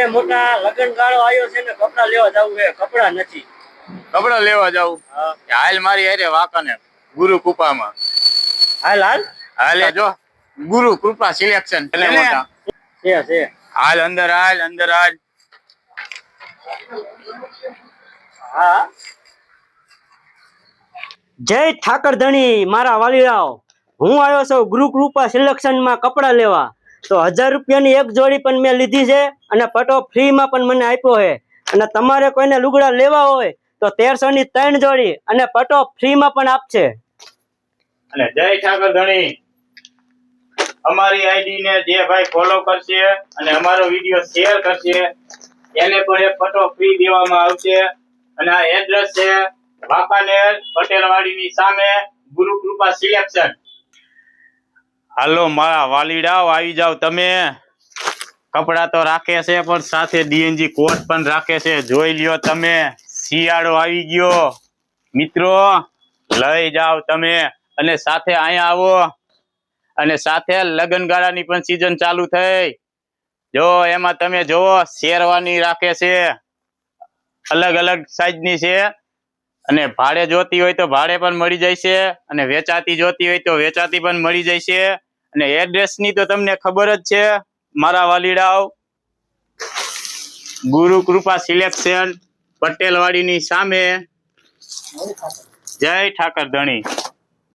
મારે મોટા લગ્ન ગાળો આવ્યો છે ને કપડા લેવા જવું છે. કપડા નથી. કપડા લેવા જવું? હાલ મારી અરે વાંકાને ગુરુ કૃપામાં. હાલ હાલ? હાલે જો ગુરુ કૃપા સિલેક્શન એટલે મોટા. છે છે. હાલ અંદર હાલ અંદર હાલ. હા. જય ઠાકર ધણી મારા વાલીરાવ. હું આવ્યો છું ગુરુ કૃપા સિલેક્શનમાં કપડાં લેવા. તો હજાર રૂપિયાની એક જોડી પણ મેં લીધી છે અને પટો ફ્રીમાં પણ મને આપ્યો છે. અને તમારે કોઈને લુગડા લેવા હોય તો તેરસો ની ત્રણ જોડી અને પટો ફ્રીમાં પણ આપશે અને જય ઠાકર ધણી. અમારી આઈડી ને જે ભાઈ ફોલો કરશે અને અમારો વીડિયો શેર કરશે, એને પણ એક પટો ફ્રી દેવામાં આવશે. અને આ એડ્રેસ છે વાંકાનેર પટેલવાડીની સામે ગુરુ કૃપા સિલેક્શન હાલો, મારા વાલીડાઓ, આવી જાવ તમે. કપડા તો રાખે છે, પણ સાથે ડીએનજી કોટ પણ રાખે છે. જોઈ લ્યો તમે, શિયાળો આવી ગયો. મિત્રો, લઈ જાવ તમે. અને સાથે અહીંયા આવો. અને સાથે લગનગાળાની પણ સિઝન ચાલુ થઈ. જો, એમાં તમે જોવો શેરવાની રાખે છે. અલગ અલગ સાઈઝની છે. અને ભાડે જોતી હોય તો ભાડે પણ મળી જાય છે, અને વેચાતી જોતી હોય તો વેચાતી પણ મળી જાય છે. અને એડ્રેસની તો તમને ખબર જ છે, મારા વાલીડાઓ. ગુરુ કૃપા સિલેક્શન પટેલવાડીની સામે. જય ઠાકર ધણી.